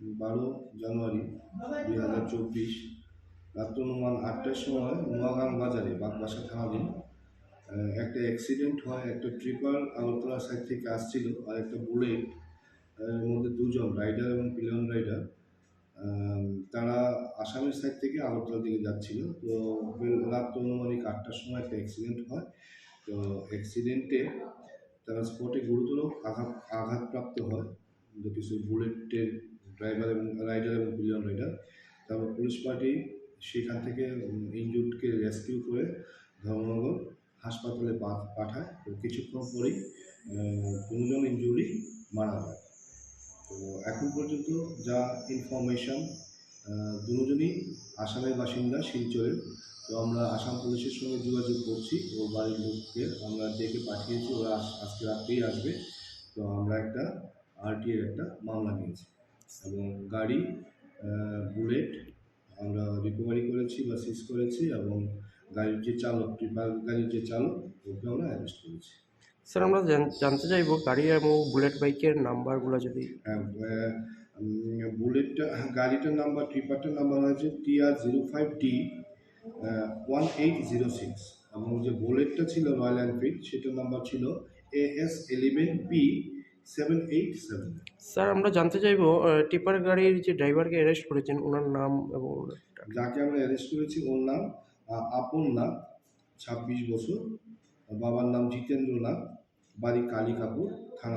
বারো জানুয়ারি দুই হাজার চব্বিশ, রাত্র অনুমান আটটার সময় নোয়াগাং বাজারে, বাগবাসা থানাধীন একটা অ্যাক্সিডেন্ট হয়, একটা ট্রিপার আগরতলা সাইড থেকে আসছিল আর একটা বুলেট মধ্যে দুজন রাইডার এবং পিলিয়ন রাইডার তারা আসামের সাইড থেকে আগরতলা দিকে যাচ্ছিল। তো বেল- রাত অনুমানিক আটটার সময় একটা অ্যাক্সিডেন্ট হয়। তো অ্যাক্সিডেন্টে তারা স্পটে গুরুতর আঘাত, আঘাতপ্রাপ্ত হয়। যে কিছু বুলেটের ড্রাইভার এবং রাইডার এবং পিলিয়ন রাইডার তারপর পুলিশ পার্টি সেখান থেকে ইনজুর্ডকে রেস্কিউ করে ধর্মনগর হাসপাতালে পাঠায় তো কিছুক্ষণ পরেই দুজন ইনজুরি মারা যায়। তো এখন পর্যন্ত যা ইনফরমেশন দুজনই আসামের বাসিন্দা শিলচরের। তো আমরা আসাম পুলিশের সঙ্গে যোগাযোগ করছি ওর বাড়ির লোককে আমরা ডেকে পাঠিয়েছি, ওরা আজকে রাত্রেই আসবে। তো আমরা একটা আরটিএর একটা মামলা নিয়েছি। এবং গাড়ি বুলেট আমরা রিকভারি করেছি বা সিজ করেছি এবং গাড়ির যে চালক গাড়ির যে চালক ওকে আমরা অ্যারেস্ট করেছি। স্যার আমরা জান- জানতে চাইব গাড়ি এবং বুলেট বাইকের নাম্বারগুলো যদি। হ্যাঁ, বুলেটটা গাড়িটার নাম্বার ট্রিপারটার নাম্বার হয়েছে TR zero five D one eight zero six এবং যে বুলেটটা ছিল রয়্যাল এনফিল্ড সেটার নাম্বার ছিল A S eleven P seven eight seven sir আমরা জানতে চাইব টিপার গাড়ির যে ড্রাইভারকে অ্যারেস্ট করেছেন ওনার নাম এবং যাকে আমরা অ্যারেস্ট করেছি ওর নাম আপন নাথ ছাব্বিশ বছর বাবার নাম জিতেন্দ্র নাথ বাড়ি কালী কাপুর থানা